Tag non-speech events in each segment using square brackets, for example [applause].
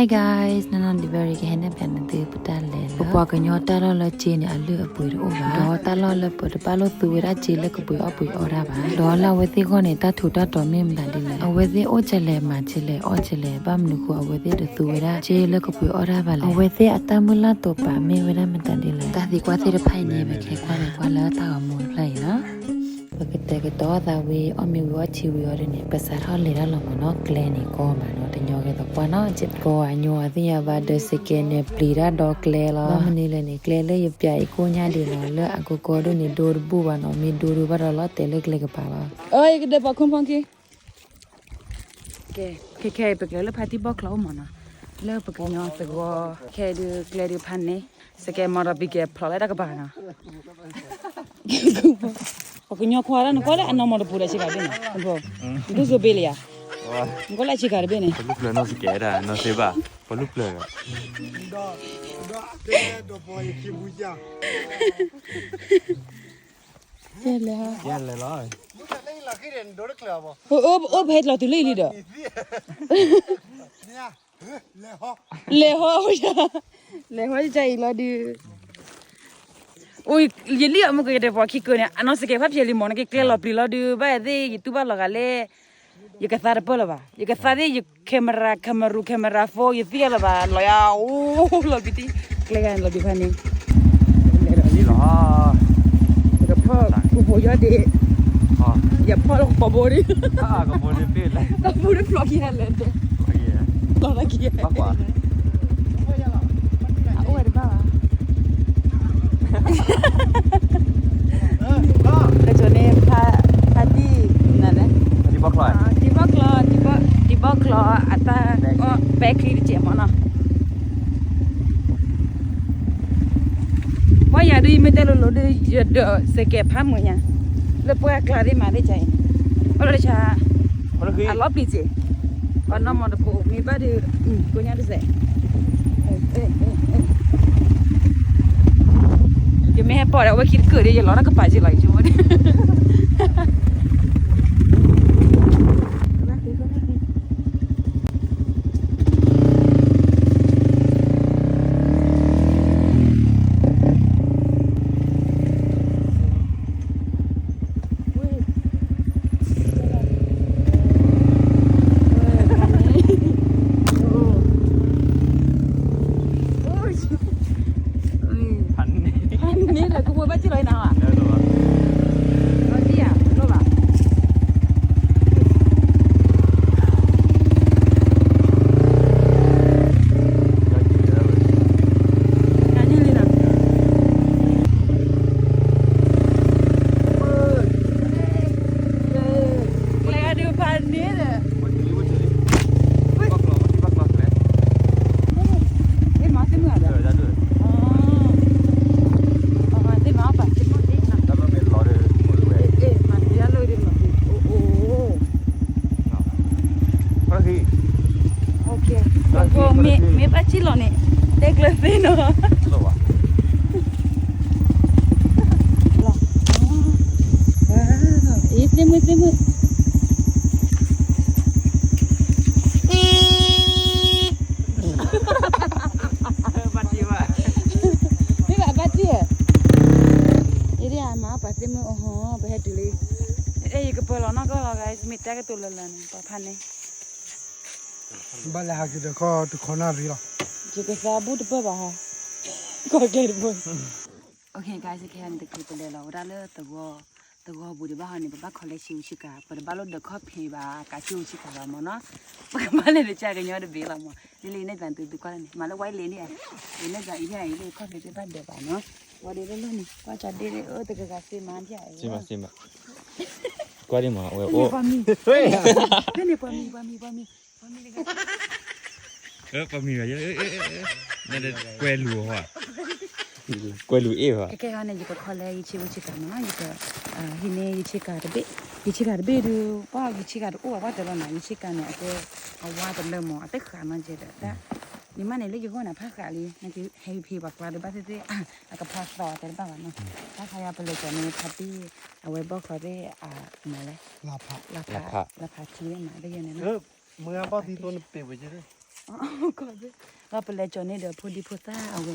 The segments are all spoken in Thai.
Hi guys နနဒီဗရီခဲနေပြန်နေတဲ့ပတလဲပပကညောတလလချင်းအလူအပွေတို့ပါတော့တလလပတပလသူရချီလကပွေအပွေအော်ရပါတော့လာဝသိခွန်နေတထူတတော်မင်းတန်တယ်အဝသိအိုချလဲမချလဲအော်ချလဲဘာမနခုအဝသိတသူရချီလကပွေအော်ရပါလေအဝသိအတမလတော့ပါမေဝရမတန်တယ်တသီကွာသေးတဲ့ဖိုင်နေမခဲခွာလေခွာလာတာမွန်ဖလိုက်နော်တကယ်တော့သာဝေအမေဝချီဝေရနေပစရလေရလမနောကလနီကောမနောတညောကေတော့ပနာချစ်ကောအညောအသိရပါဒစကေနေပလီရာတော့ကလေလာမနီလည်းနေကလေလေပြိုင်ကိုညာဒီနော်လအကိုကောဒိုနေဒိုရဘူဝနောမီဒိုရဘရလာတဲလေကလေကပါလာအိုင်ကဒပကွန်ဖန်ကေကေကေကေပကလေဖာတိဘကလောမနာလေပကညောစကောကေဒီကလေဒီဖန်နေစကေမရဘီကေဖလာလေတကပါနာ Ofinyo kwa rana kwa la ana mara pura chika bene. Bo. Duzo belia. Ngola chika bene. Poluplo no siquiera, no se va. Poluplo. Da. Da. Do poi chi buja. Yalla. Yalla la. Muta nei la kiren dorkla bo. Ob ob het la tu lili da. Ya. Leho. Leho ya. Leho jai la di. อุ้ยยเยลี่มึงก็จะบอกขี้เกินเนี่ยอันนั้นสเก็ตภาพเยลี่มองนะก็เคลียร์หลบลีลอดูไปเด้ยูทูบบ้าหลอกอะไรยูก็ซาร์เปล่าบ้ายูก็ซาร์ดิยูเคมราเคมรูเคมราโฟยูที่อะไรบ้าลอยโอโหลบดีเคลียร์หลบดีพันนี้นี่หรอกับพ่อกูโหยอดดีอย่าพ่อลงปอบโบดีอ่ากบุบดีเปลี่ยนเลยกบโรดิลอกยัียเลยเด้ลอกเฮีมากกว่าดี๋ยวสก็บภาพมือเนี่ยแล้วพวกคราดีมาได้ใจพระราชาอรคือลอปีจีตอนน้ำมันกูมีบ้านดีกูยังได้เจเดี๋ยวไม่ให้ปอดแล้วว่าคิดเกิดเดี๋ยวร้อนก็ไปจีไรจุ๊บเนาะหรอวะหรอว้าวอีฟได้มืดได้มืดปาติมโอ้โหไปให้ดูเลยเอ้ยก็เปล่านะก็ลากไอ้สมิตาก็ตุลลันปะพันนี่บ้านเราคือเด็กก็ทุกคนน่ารีหรอကစားဘူးတပပါဟာကောက်ကဲဘူး Okay guys again the people there laura le the go the go bu de ba ha ni ba collection shi ka par ba lo de copy ba ka chu shi ka ba mo na ba ma le le cha ga nyo de be la mo le le ne ban tu bi ko la ni ma le wai le ni ai le ne ga i ya i le copy de ba de ba no wa de le ni kwa cha de de o de ga ga si ma ya si ma si ma kwa de ma o o นี่ปามีปามีปามีปามีปามีปามีเออปลาหมีเยอะเออเออเออนั่นเด็กกวยหลูว่ะกวยหลูเอ๋ว่ะแกก็เนี่ยอยู่กับคนเลยยี่ชิวชิกันนะอยู่ก่บฮินเนยี่ชิกานเบยี่ชิกานเบดูว่ายี่ชิกานอ้วว่าแต่ละหน่ะยี่ชิกันเนี่ยแกเอาว่าแำเริ่มมองแต่ขามันเจ็ดแต่นี่มันในเรื่องยี่ห้อน่ะภาคอะไรนั่นคือให้พี่บอกว่าดูบ้านที่อ่ะแล้วก็พาสตอร์ตแต่บ้านเนาะถ้าใครเอาไปเลยจะมีทัตตี้เอาไว้บอกเขาได้อ่ามาเลยลาพะลาพะลาพะทีได้มาได้ยังไงเนาะเออ เมื่อป้าที่ต้นเปรี้ยวไปเยอก็เเราเป็นไรจอนี่เดี๋ยวพูดดีพูดซ่าเอาไว้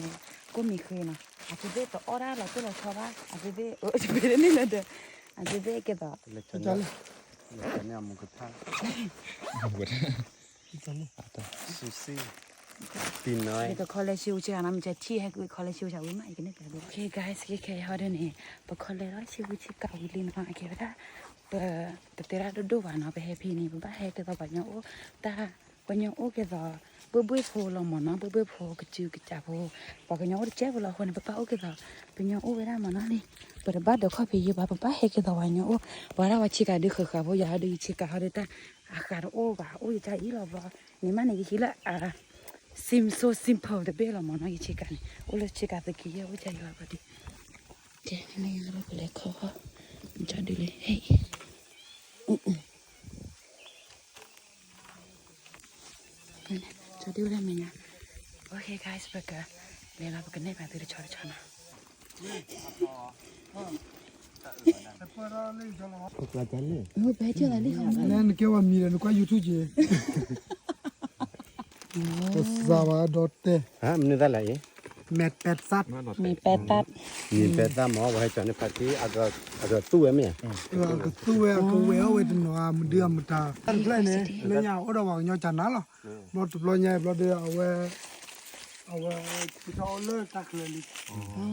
ก็มีคืนนะอาจจะได้ต่อออร่าเราตก็เราชอบว่าอาจจะได้เออจะไปเนี่อยเดี๋ยวอาจจะได้เก็บแบบเล็กจองเลยเล็กจองเนี่มึงก็ท่ามึงก็ท่างเลยอ่ะต่อซูซีปีน้อยก็คอลเลชิวเชียนะมันจะที่ให้กูคอลเลชิวชาวมาอีกนิดเดียวโอเค g u ส s ก็แค่ฮอดนี่ปะคอลเลชิวชิวชิกาวิลินมาเก็บได้ปะต่เตระดูดูว่าเนาะไปแฮปปี้นี่บ่แฮปปี้บ่บ่เนาะโอ้ตาก็ยังโอเคจ้ะปุ้ยปุ้ยโพลมอนะปุ้ยปุ้ยโพกจิวกจับโพปอกยังโอเจ็บละคนปะปะโอเคจ้ะเป็นยังโอเวลามอนะนี่ปะบ้าเดี๋ยวข้อพี่ยืบปะปะเฮกจ้ะวันยังโอว่าเราว่าชิกาดึกค่ะเพราะอยากดึกชิกาเขาได้แต่อาการโอ้ว่าโอ้ยใจอีหลอบนี่มันนี่คิดละอ่า seems so simple the bell on my chicken all check out the key which I love it definitely look like cover jadile hey mm -mm. मैंने चौथी mi ya? Okay guys, bakın, मेरा बगर नहीं पाती छोड़ छोड़ना Nó bé ne là đi không? Nên kêu là ne là nó qua YouTube gì? Sao mà đốt tê? Ha, ne zala lại. เม็ดแปดซัดมีแปดซัดมีแปดซัดหมอว่าให้จอดในพัดที่อาจจะอาจจะตู้เอ็มเนี่ะเออก็ตู้เอก็เวลเวทหนัวมันเดือมมันตาตั้นเพเนี่ยเลยยาวอดหวังยาวจันนัะหรอรถรถใหญ่รถเดียวเอาไว้เอาไว้ที่เขาเลิกตักเลยลิ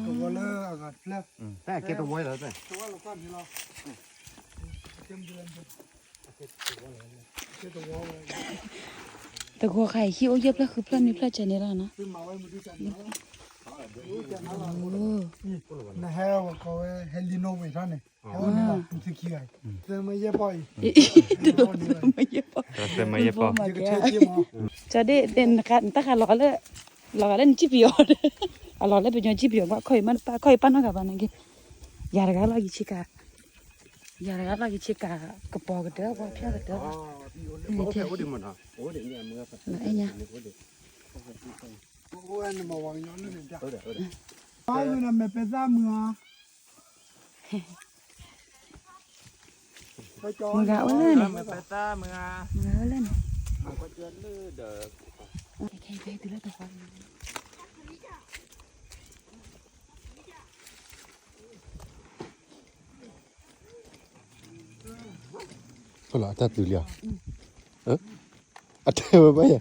ตัวเลิกอากาศเลพลแต่เก็บตัวไว้แล้วแต่ตัวเราก็มีเราเต็มเดือนัวไแต่กัวไข่ขี้โอเยอะเพลคือเพื่อนมีเพื่อนใจนี่แล้วนะนี่เฮาเขาเฮลิโนเวทันเนี่ยเฮลิโนที่ขี้ไก่เดิมไม่เย็บปอยเดมไม่เย็บปอยเดิมไม่เย็บปอยจะได้เด่นนะคะแต่ค่ะหล่อเลยหล่อเปลยจีบยนอดหล่อเลยเป็นยังจี่ยอดว่าค่อยมันค่อยปั้นนกับวันเนี้ยาร์กาลากิชิกาอย่างไรก็ลากิชิกากระปอกระเดาะกระเพาะกระเดาะนี่เท่าไหร่หมดนะโอ้เดี๋ยเนี่ยเมึงก็ไหนเนี่ย Ora ne mo wa yo ne ja. Ora ora. Ba yo na me pesa mu ha. Mu ga o le ne. Me pesa mu ha. Mu o le ne. Ko chen le de. Kai kai tu la ta fa. ก็หล่อจับตื่นเลยอ่ะเอออัดเทวไปอ่ะ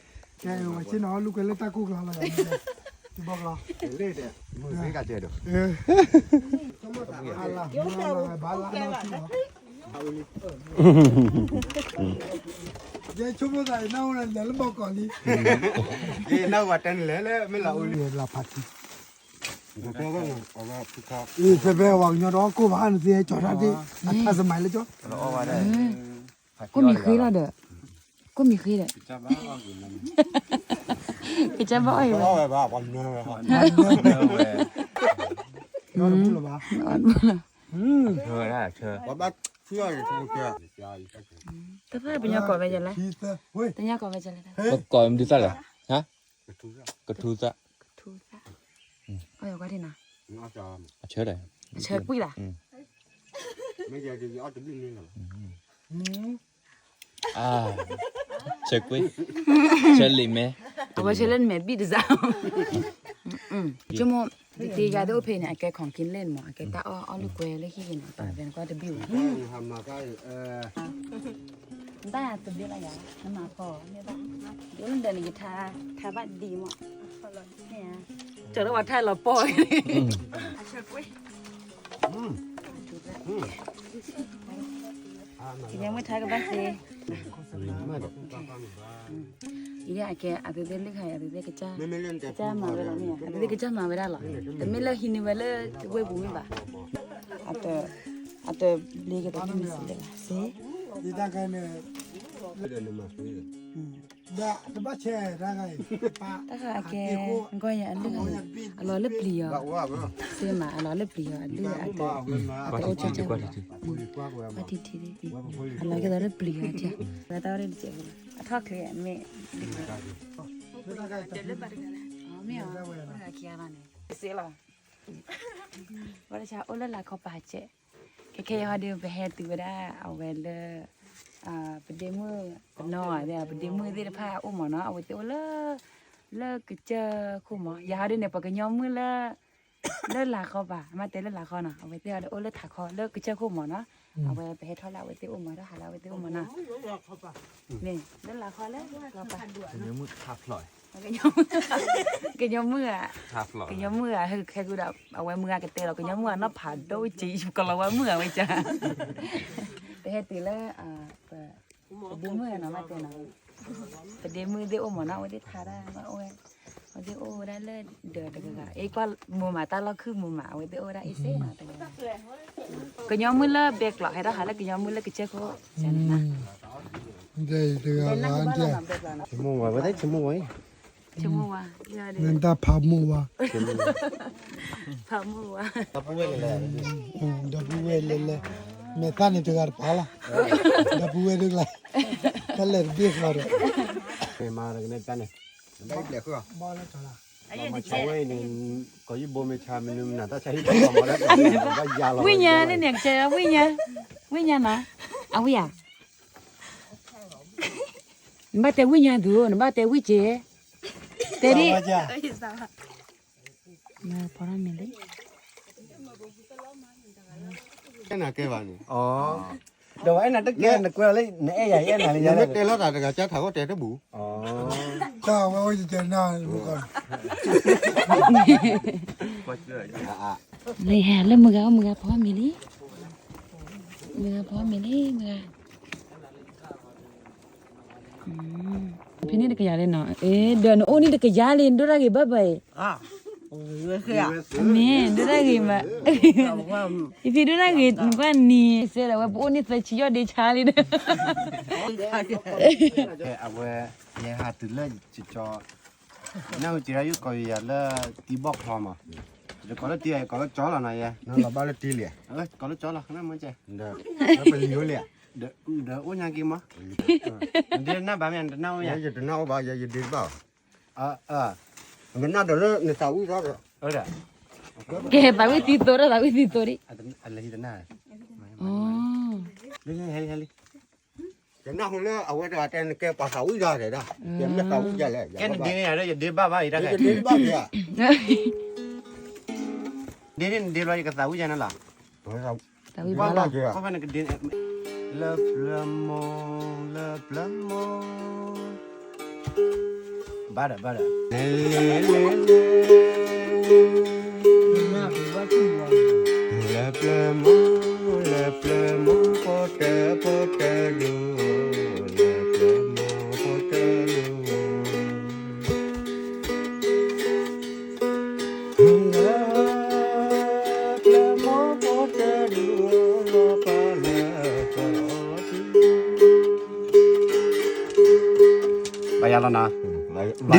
cái mà chỉ nói luôn cái lấy ta cúc là là thì bọc à? ừ. [laughs] à, là lấy để mười cái cả chơi được không có tạm là là ba là nó chỉ [laughs] giờ chúng ta nấu là để nó bọc còn đi cái nấu và trên lễ lễ mới là uli là phát Ừ, phải về hoàng nhỏ đó là bán gì cho ra đi, ăn ta giờ mày lấy cho. Cô mình khí là được. 꾸미기 래. 진짜말하기 는. 진짜뭐예 요? 봐 봐, 봤 네. 봤 네. 너는불러 봐. 안불 러. 음, 저야 저. 봐 봐, 수야이저 게. 야, 이 거. 그 래, 그냥거왜잘 래? 그냥거왜잘 래? 거거 em đi ra là hả? Cật thu ra. Cật thu ra. Ừ. Ôi, có thế nào? Nó chờ. Chờ đây. Chờ quý là. Ừ. Bây giờ thì nó chuẩn bị lên rồi. Ừ. ชคุยเชลลี่เมย์ตัวเชลลี่เม่บีดซ่าจมูกตียาดูเพนเนี่ยแกของกินเล่นหมอแกตาอ้อออลูกเวลยขี้กินป่ะเป็นก็จะบิวทำมาได้ตัวเบี้ยอะไรอ่ะน้ำมาพอเนี่ยบ้างเดี๋ยวเดินไปท้าทาบัดดีหมอเจอแล้ว่าแทาเราป่อยเชก Jadi mau tak apa sih? Ini agak abe beli kayak abe beli kerja. Kerja mau berapa ni? Abe beli kerja mau berapa? Tapi lah ini bela gue bumi bah. Atau atau beli kita bumi sih. Kita kan တယ်လို့မှပြေးတယ်ဒါတပတ်ချဲရခိုင်ပါတခါကဲငွေရအလူအလောလပလီရောဘာဝါမစေမအလောလပလီရောအလူအတော်ဘာတိချီကွာတိချီဘာတိတီအလောကဒါလပလီရောကြာဒါတော်ရည်ချေဘူးအထောက်ခဲအမေတယ်လက်ပါတယ်အမေဟာခရရနေစေလာဘာလဲချာအလလာခေါ်ပါချက်ခဲခဲရတဲ့ဘဲတူရအောင်ပဲလေอ่าเป็นเดมือเปนอเนี่ยเป็นเดมือที่ผ้าอุ้มเนาะเอาไว้เตวเลิกเลิกกเจอคู่หมอยาด้วยเนี่ยปกยอมมือเลิกเลิกลาคอบ่ะมาเตะเลิกลาคอน่ะเอาไว้เติกเลิกถักคอเลิกกเจอคู่หมอเนาะเอาไว้ไปให้ทอดละไว้เตอุ้มมาแล้วหาลาไว้เตอุ้มมานะนี่เลิกลาคอเลิกลาไปเนื้อมือทับลอยก็ยอมก็ยอมมือันยก็ยอมมือคือแค่กูดับเอาไว้มือกันเตะเราก็ยอมมือนับผ่านโดยจีก็เราไว้มือไว้จ้าเฮติละอ่าเดมือเนาะมาเตนะปะเดมือเดโอมนะโอเดทารามาโอ้ยเดโอรดเลเดือดกะเอ้กว่ามูมาตาเราคือมูมาโอเดโอรดอีเซ่นะแต่ก็ยอมมือละเบกหล่อให้ได้หาแล้วก็ยอมมือละก็เจ้าก็นช่นะได้เดือดร้อนเจ้าชิมูวะไม่ได้ชิมูวะชิมูวะเงินตาพามูวะพามูวะดับเลยเลยดับเลยเลย மெக்கானிட்டுக்கார் பாலம் gak apa lah, கல்ல இருக்கு வரும் மாறுக்குனே தானே có gì bố mẹ cha mình nãy boleh chạy đi ના કહેવાનું ઓ દવાના ટકે ને કોલે ને એ યા એના લઈ જાય તેલો તા ટકા ચા થાકો ટેટે બુ ઓ તા હોય તે ના મુકા લઈ હે લે મગા મગા પો મિલી મગા પો મિલી મગા Pini dekat jalan nak. Eh, dan oh ni dekat jalan. Dora ke babai. Ah. Ne, dona gima. Ifi dona git, mkwa ni sela we po ni tsachi yo de chali de. Awe ye ha tu le chi cho. Na u chi ra yu ko ya la ti bok ho ma. Rồi có lát tia, có lát chó là này à? Nó là bao lát tia lìa? Ừ, có lát chó là khá mới chè. Được, nó phải liếu lìa. Được, được, uống nhà kia mà. Đi nó bà mẹ, nó nhà. Giờ nó bao giờ đi bao. Ờ, ờ. Benar dulu netawi saja. Ora. Ke bawi titori bawi titori. Ada lagi tenar. Oh. Ini heli heli. Jangan hulu awak dah ten ke pasawi dah dah dah. Dia nak tahu jalan. Kan dia ada dia bapa ira kan. Dia bapa ya. Dia ni dia lagi ke tahu jangan lah. Tahu. Tahu bapa. Kau kan dia love lemon love lemon Bara, bara.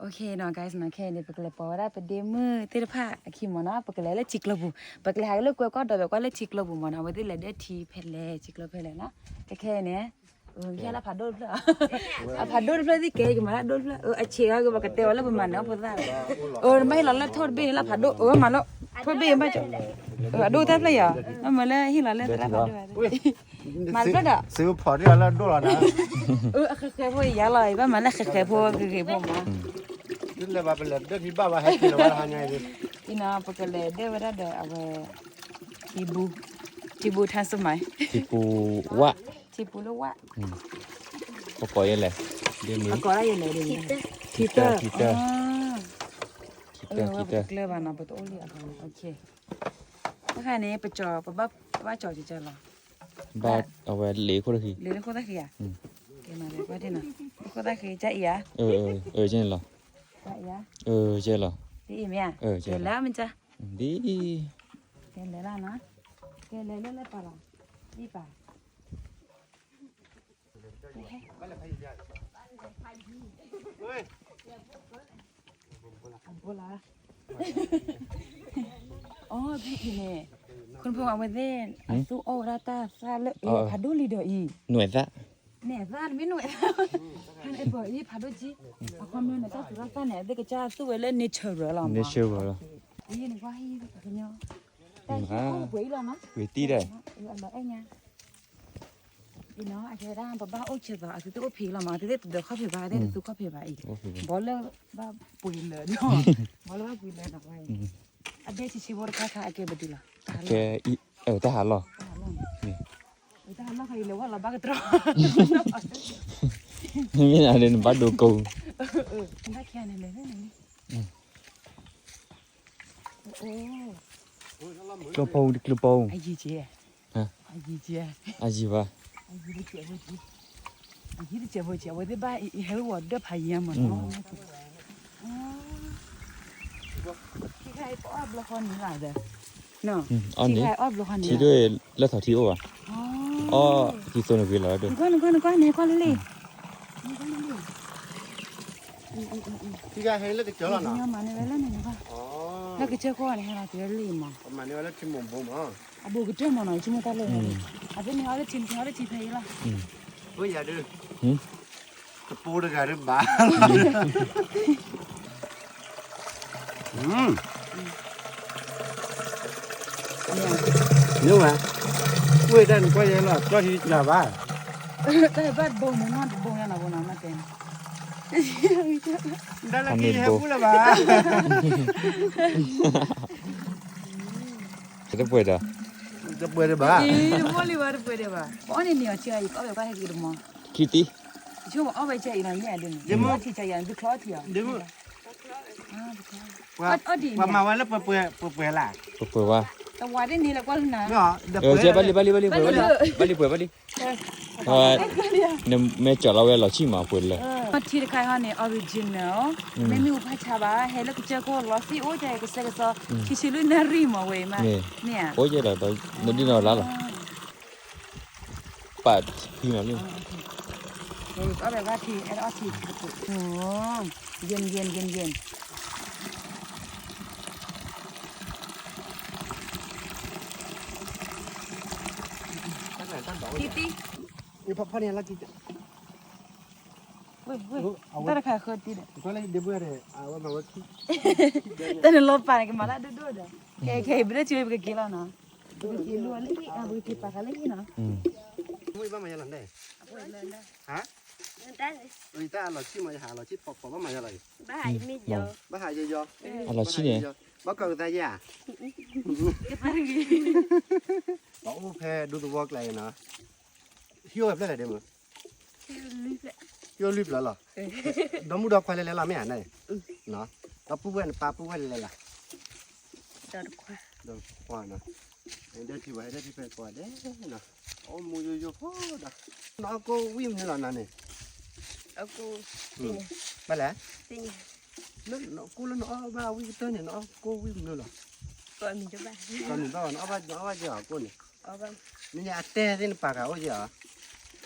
โอเคน้อง guys นาแค่นี่ยปกเลยปอได้ปเดี๋ยวมือติผ้าขี้มอนะปกเลยแล้วจิกลบุปกเลยหายแล้วกูก็ดอกก็เลยจิกลบุมอนะวันที่เลยได้ทีเพลเลจิกลเพลเลนะแค่เนี้ยเออแค่ละพัดดูดเลย่ัดดูดเพืที่แกก็มาละดูดเลยอเออเชียร์กูบอกกัะเตวแล้วประมาณนั้นพูดได้เออไม่หลอนแล้ทอดเบี้ยละพัดดูเออมาละทอดเบี้ยม่จบะเออดูแทบเลยอ่ะมาเลยที่หลอนล้วจะได้พั้ยมาก็ด่ะซื้อพอดีแล้วดูแล้วนะเออเคยเคยพูดยาวเลยว่างมาละเคยเคยพูดเคยเคยพูดมาดูแลบ้าไปเลยเด็กที่บ้านว่าให้กินอรหันยังไงดิอีน้าพักเลยเด็กว่าได้เเอาไปที่บูที่บูทันสมัยที่บูวะิปุลวะปกอยังไงเดี๋ยวนี้ปกอยังไงทีเตอร์ทีเตอร์ทีเตอร์คิอเตอร์เคลือบานะปุ๊บโอเลยโอเค้็แค่นี้ไปจอปุ๊บว่าจอจะเจอหรอบาทเอาไว้เลี้ยอคนละขีเลี้ยอคนละขีอ่ะเออมาเลี้ยว่าที่น่ะคนละขีจะอี๋อ่ะเออเออเจ๊เหรอจะอีอ่ะเออเจ๊เหรอดีไหมอ่ะเออเจ๊แล้วมันจะดีเกลือแล้วนะเกลือแล้วเลยปะล่ะดีปะโอ้พี่กินเน่คุณพ่อเอาไว้เด่นซูโอราตาซาเลยอพัดูลีดออีหน่วยซะเนี่ยซาไม่หน่วยฮานไอ้บ่อีพาดูจีเอาความเน้เนี่ยซาสุราตาเนี่ยเด็กจ้าสู้ไวเล่นเนเชอร์หรอมั้งเนเชอร์หรออีนี่ว่าฮีกันเนาะแต่ที่เขาปุ๋ยลรอมั้งปุ๋ยตีได้เอออันไหนเนี่ยอีน้องอาจจะได้บ้าบ้าโอ้เจ็บอ่ะคือตัวผีเรามาที่เดี๋ยวเข้าผีบ้าได้ตัวเข้าผีบ้าอีกบอลเลิกบ้าปุ๋ยเลยเนาะบอลเล้าปุ๋ยเลยนะไปอันเดียชิชิบอร์าข้าอะเก็บดีละเกอีเออทหารหรอทหารหรอใครเลวว่าเะบ้ากระตรอไม่น่าเล่นบ้าดูกูเออน่แค่ไหนเลยนี่โอ้กระโปรงกระโปรงไอ้ยี่เจี๊ยฮะไอ้ยี่เจี๊ไอ้ยี่วะ Yiri jɛbɔ jɛbɔ de ba hɛrɛ wɔ dɔ pa yɛ mɔ. Ti kai ɔb lɔ kɔni la dɛ. No. Ti kai ɔb lɔ kɔni. Ti do ye lɛ tɔ ti o wa. Ɔ ti so ne bi la do. Nkɔni nkɔni nkɔni nkɔni le. Ti kai hɛrɛ lɛ ti jɔ la na. Nyɔ ma ne bɛ lɛ ne ba. Lɛ ti jɛ kɔ ne hɛrɛ ti lɛ le ma. Ma ne bɛ lɛ ti mɔ bɔ ma. A bɔ ki tɛ mɔ na ti mɔ ta lɛ ne. 아버님 아버지 아버지 배라. Bây giờ đưa Ừ. Tập bố đưa gà đưa bà Ừ. Nhưng mà Ui đàn quay vậy là cho thì là bà Tại bắt bông muốn nó bông ra là bông nào mà tên. Đó là Con là bà Rất [laughs] vui rồi จะเปื่อยดบ้าอีมอลิวาเปื่อยดบ้าอันนี้เนี่ยเชื่ออีกเอาไปก็ให้กินมอคิตดิช่วงเอาไปเชื่ออีกหน่อยเนี่ยเดี๋ยวเดี๋ยวมันที่จะยังดูคลอดเถี่งเดี๋ยวอ่าว่ามาวันแล้วเปื่อยเปื่อยเปื่อล่ะเปื่อยว่าแต่ว่าได้นี่แล้วก็นะเออเชื่อไปเลยไปเลยไปเลยไปเลยไปเลยไปเลย ha ne me chala we la chi ma pwe le thi khai ha ne original mm. me mi u pha cha ba he la kucha ko lo si o ja ko se ko ki si lu na ri ma we ma ne o ja la ba mo di na la la pat hi ma lu ก็แบบว่าทีแอดออทีโอ้เย็นเย็นเย็นเย็น oh, oh, Titi. นี่พ่อพ่อเนี่ยลักกีจเว้ยเว้ยเอาไว้แต่ราคาเคยตีนี่ก็เลยเดือเลยอาว่ามาว่าคตนรถไปกันมาแล้วดูๆเด้อแค่แค่ไม่ได้ช่วยไปกี่แล้วนะไปกีลกอกอไปกี่ปากอะไรกนะอืมมบ้ามายหลังได้ฮะาเรชื่อมะเราชื่อปอบปอ้ามาอย่าไลอะบ้าหาเยอะเราชื่อเนี่ยบ้าเกิดต่ยากั้งกีโอ้แพ้ดูตัววอกเลยเนาะเฮิวแบบไรเดี๋ยวมึงฮิวลิบวลิบแล้วเหรอดมูดอกควายเลยละไม่เห็นเลยเนาะตาปูเว้นปลาปูเว้นเลยล่ะดอกควายดอกควายนะเด็กที่ไหวเด็กที่ไปควาาเด้นะโอ้มูยูยูพ่อนะน้าก็วิ่งนี่ล่ะนั่นเองน้ากูนี่ไปเลยวนี่นั่น้องกูแล้วน้องบ้าวิ่งต้นเนี่ยน้องกูวิ่งนี่นล่ะตอนนี้จะไปตอนนี้ตอนน้องบ้าน้องบ้าเจ้ากูเนี่ยนบ้านี่จะเต้ที่นี่ปากเขาเจ้ะ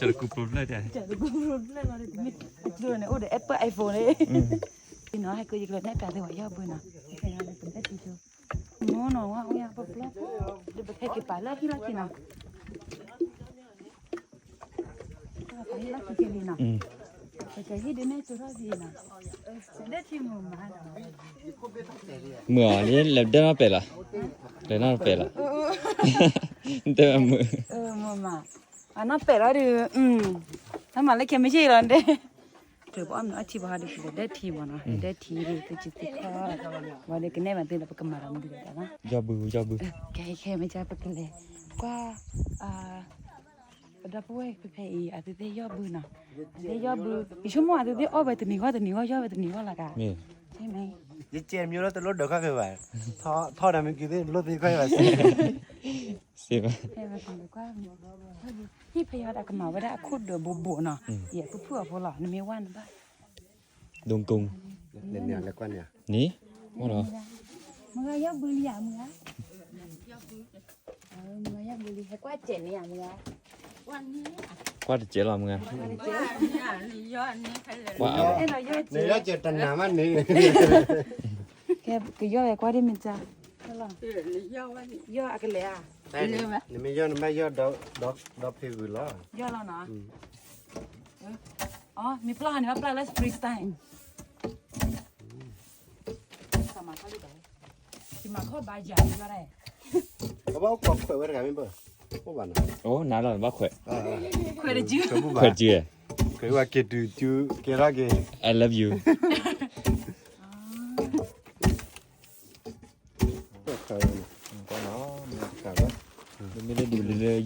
จะกูปรบเลยจ้ะจะกูปรบเลยตัวเนี่ยโอ้เดี๋ยวแอปเปิลไอโฟนเลยพี่น้องให้กูยิงเลยแม่แปลงเลยวยอดบุญนะเปลงเดินได้ทีเดียวน้องว่าเขาอยาเกปราเลยเดี๋ยวไปเทกี่อ่าแล้วที่ละกี่นะไปละกี่กี่นะเมื่อเนี่ยเล็บเดินมาเปล่าเดินมาเปล่าเดินมาเออมาม่า ana pera de um ama le ke meje rande de bo am achi ba de de thi mana de thi de te chi ti kha ba de kne ma de la pakam maram de da na jabu jabu ke ke me ja pakam le kwa a da po e pe pe i a de de jabu na de jabu i shomo a de de obe te mi ga de mi ga jabu de mi ga la ka me me ยิ่เจมียูแล้วแต่รถเดี๋ยวก็เคยไหวท่อท่อนั้นมันกินได้รถมีก็ไหวสิ สิบมไปกนี่พยาดากหมาววาได้คูดเดือบบุเนาะเยียบเพื่อพวกหล่อนเมไม่ว่านบ้าดงกุงเนี่ยเนี่ยแล้วก็เนี่ย นี่ว่าเหรอ มึงอยากบุหรี่อะมึงอะมึงอยากบุหรี่ให้กว่าเจนเนี่ยมึงอะวันนี้กว่าจะเจอรอมเงี้ยกว่าเนี่ยเจอตันหนามันนี่แกก็ย่อไอ้กว่าที่มันจะย่ออะไรอ่ะนี่ไม่ย่อไม่ย่อดอกดอกดอกพิบุลาย่อแล้วนะอ๋อ มีปลาเนี่ยปลาเลสฟรีสไตน์ที่มาขอาบ้ายายอะไรเขาบอกว่าเปิดเวรกันไหมเปล่ 뽑아놔. khỏe 나랑 막 회. 회지. 전부 봐. 회지. 그와 개두두 개라게. I love you. [laughs]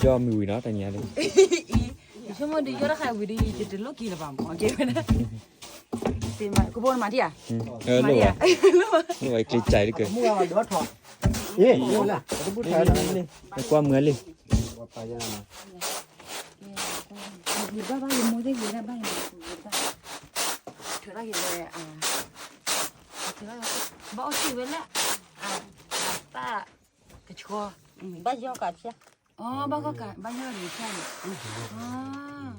do mùi đó tại nhà đi. Chúng mình đi cho nó khai vì đi chỉ đến lúc kia là bằng mọi chuyện đó. Tìm mà, cô bôn mà đi à? Ừ, ờ, lúc à? Lúc vậy clip chạy đi kìa. Mua vào đó thọ. Ê, mua là. Qua mưa đi. papayana. Yurba ba yumuze yera ba yumuze. Tura yere a. Tura ba o si wela a ta ke chko. Ba yo ka cha. Oh ba ko ka ba yo ni cha. Ah.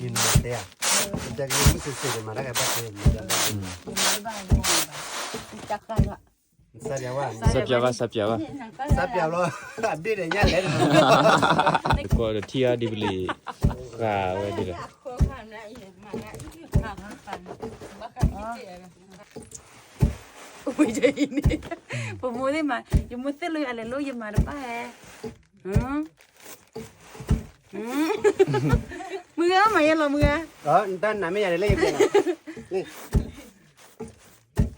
Nhìn mặt đây à? ಇದ್ದಾಗ ಏನು ಸಿಗ್ತದೆ ada Kau Uy, ya ini. Pemuda mah, yo mesti lo ale lo ya มือไหมเราเมือเออด้านไหนไม่อยากได้เล่นกันนี่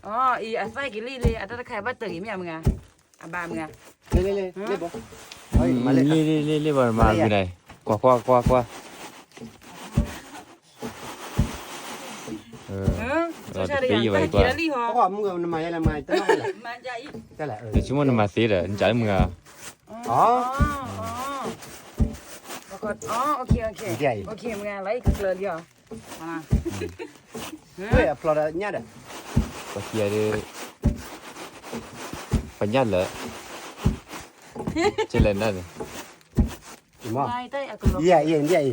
อ๋อ อีอัดไฟกิลี่เลยอัดตาไคร้บ้ตเตยอีเมียมึงอ่อับบามึงอเล่นเล่เล่นเลบ่มาเลยเล่นเล่เล่นบ่ มาอยู่ไหนกว่ากว่ากว่ากว่าเออเราจะตีไว้กว่าเพว่ามึงมันมาอะไรมาตั้งแต่ไหนแต่ไหนเอวชิมมันมาสีเลยอจ่ามึงออ๋อ 컷. 어, 오케이, 오케이. 이게 아이. 오케이, 뭐야, 라이 그걸요. 하나. 왜 플라다 냐다. Pasti ada Penyal lah Jalanan Imam Mai tay aku lo. Iya, iya, iya.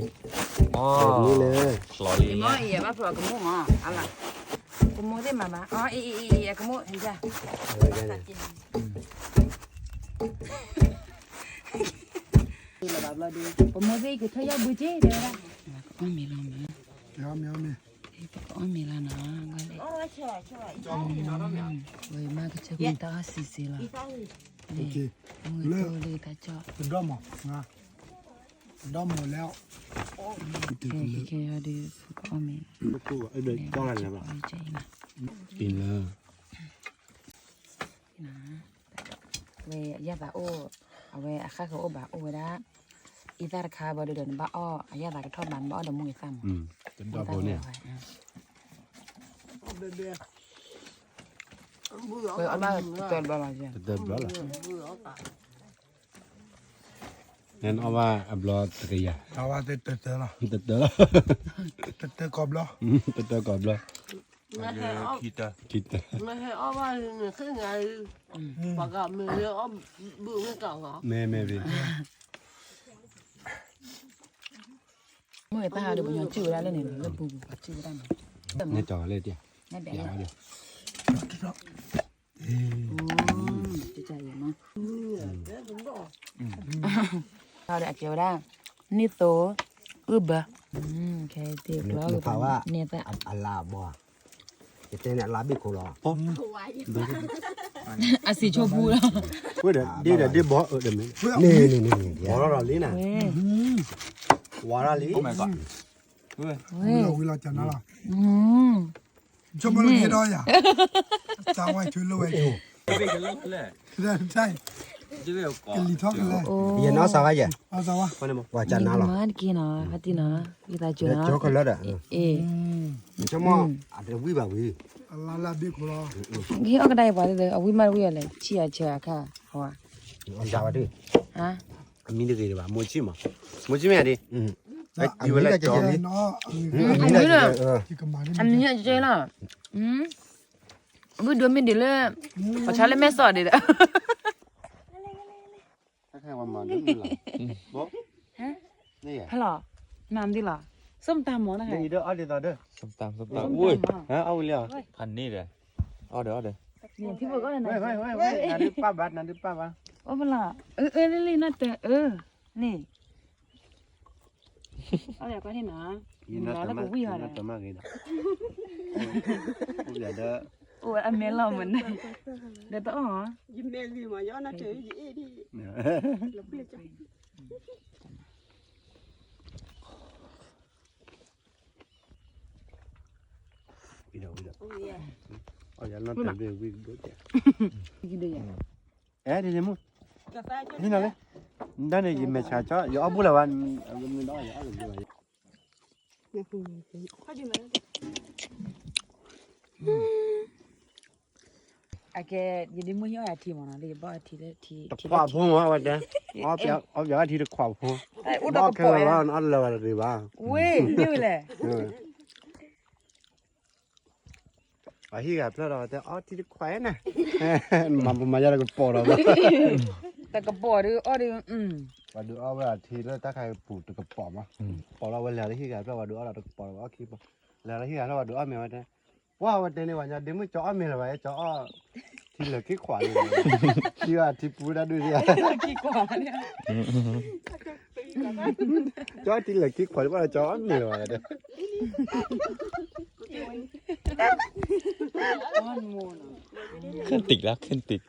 Oh Ini lah Loli Imam iya ba pro kamu ah. Ala. Kamu deh mama. Oh, iya iya iya kamu aja. Takin. Pomoze ikutaya Oh you I อีตาคาบอดเดินบ้าอ้ออายาตากทอดบบันบ้าอ้อดมุ้ยซ้ำอืมจนดอกโบเนี่ยเดื่เอามเติน้าอเดินบ้าละนั่นเอาว่าอับลอตรียาเอาว่าเติรดเติดละเติเติร์เติดเตะกอบละเติดเตะกอบละคิดอ่คิดอะไม่ใช่อ้อว่าคือไงปากกาเมื่ออ้อบื้อไม่ต่างหรอแม่แม่พี่มื่อตาดู๋ยวบุญยอนชื่อแล้วเนี่ยเลิ่มปูจืดได้ไหมในจอเลยเดียวในแบบเดียวเราได้เกี่ยวได้นี่โตอึบะอืมแค่เตียกแล้วเพราะว่าเนี่ยแต่อัลลาบัวจะเต้นี่ยลาบิโคลอผมดูอาศิชบูแล้วเดี๋ยวเดี๋ยวเดี๋ยวบอเออเดี๋ยวนี่นี่นี่บอกเราเราลิ้นอ่ะဝါရလေး Oh my god ဟိုဝင်ဝေးလာကျန်လာလားอืมကျွန်မလည်းရတော့ရတာဝိုင်းထူလို့ဝဲကျိုးဘယ်ကလေးလဲဒါတိုင်းဒီလိုကောကလီထောက်ကလေးโอ้ရနော်စားရအစားဝါခေါင်းမဝါจานနာလားมันกินน่ะฮัตติน่ะอีตาจูน่ะကြောကလက်တာเอ๊ะကျွန်မအတဝိပါဝေးအလာလာဒီခေါ်တော့งี้ออกได้บ่ได้อวิมาวิอ่ะแหละฉิอ่ะเฉยอ่ะค่ะหัวအကြပါတိဟမ်明天给以吧？墨镜嘛，墨镜买的。嗯，来，一会来找你，嗯，还有呢，还没人摘了。嗯，我昨天的嘞，我吃了没扫的了。哈哈哈哈。看我们嘛，你有啊？有。哈？没有。哈喽，男的啦，松塔毛的哈。对的，阿的，阿的。松塔，松塔。喂，哈？阿乌料，看呢的，阿的，阿的。你屁股高了没？喂喂喂，哪里八百？哪里八百？โอ้เปล่าเออเออเลี่น่าแต่เออนี่เอาอย่างก็ที่นนาหนาแล้วก็วิ่งอะไรตัวมากเลยนะวิ่งได้โอ้ยอเมลเราเหมือนเดี๋ยวต้อ่อ๋อยิ้มเมลีมาย้อนนะเจอยี่เอดีแล้วเปลี่ยนใจวิ่งเอาวิ่งเอาเอาอย่างนั้นแต่เดี๋ยววิ่งด้วยจ้ากินได้ยังเอ๊ะเดี๋ยวมึงนี่นั่นี่ยด้านในยิ้มแม่ชาเจ้าอยู่อ้บุ้ละวันอ้อบุ้ละวัน่ะแกยินดีมื่อเช้าทีมันนเลยบ่ทีเลยทีทีควาพูมาวันเด้ออ๋ออย่าทีเลยควาพูอุดอ้ระป๋อยอันั่นละวันหรือว่าเว้ยนี่เลยอ๋อฮีกับเพื่อนเราแต่อ๋อทีเลยขวายนะมันมาจากกระป๋อเราแต่กระปอดอ้อดือืมว่าดูเอาเวลาทีแล้วถ้าใครปลูกตะกระปอมอ่ะปอเราเวลาที่แกเราว่าดูเอาเราตะกระปอเราาคิดว่าแล้วที่แกเราว่าดูเอาเมียวันนี้ว่าวันนี้วันนี้เดี๋ยวมึงจ่อเมียอะไรจ่อทีเหลือขี้ขวานเลยที่ว่าที่ปูได้ด้วยเนี่ยขี้ขวานเนี่ยจ่อทีเหลือขี้ขวานว่าจ่อเมียอะไรเนี่ยขึ้นติดแล้วขึ้นติด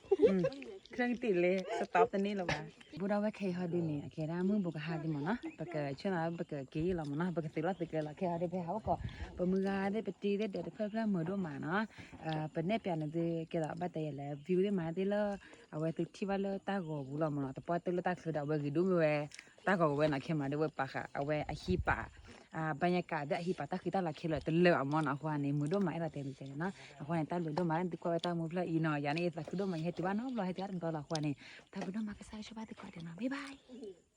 เครื่องติดเลยสต็อปตัวนี้ละมาบูราว่าเคยหาดิเนี่ยเคยรามึงบุกหาดิมันนะปกเชื่อนะปกเกยละมันนะปกติละตะเกละเคยหาดิไปหาก็ปมือกาได้ไปตีได้เด็ดเพื่อนๆมือด้วยมานะเอ่อเป็นเนี่ยเปียนดิเกละบัดแต่ละวิวได้มาได้ละเอาไว้ตึกที่ว่าละตาก็บูรามันนะแต่พอตึกละตาคือดาวเวกิดูมีเวตาก็เวนะเคมาได้เวปะค่ะเอาไว้อาชีพปะบรรยากาศได้ฮิปตาคิตาลักเคลอตเลวอมอนอควานี่มูดมาเอตเตมิเซนะอควานี่ตาลูดมาติกวาตามูฟลาอีนอยานี่ตาคุดมาเฮติวานอบลอเฮติอารันกอลอควานี่ตาบุดมากะซาชบาติกวาเดนะบ๊ายบาย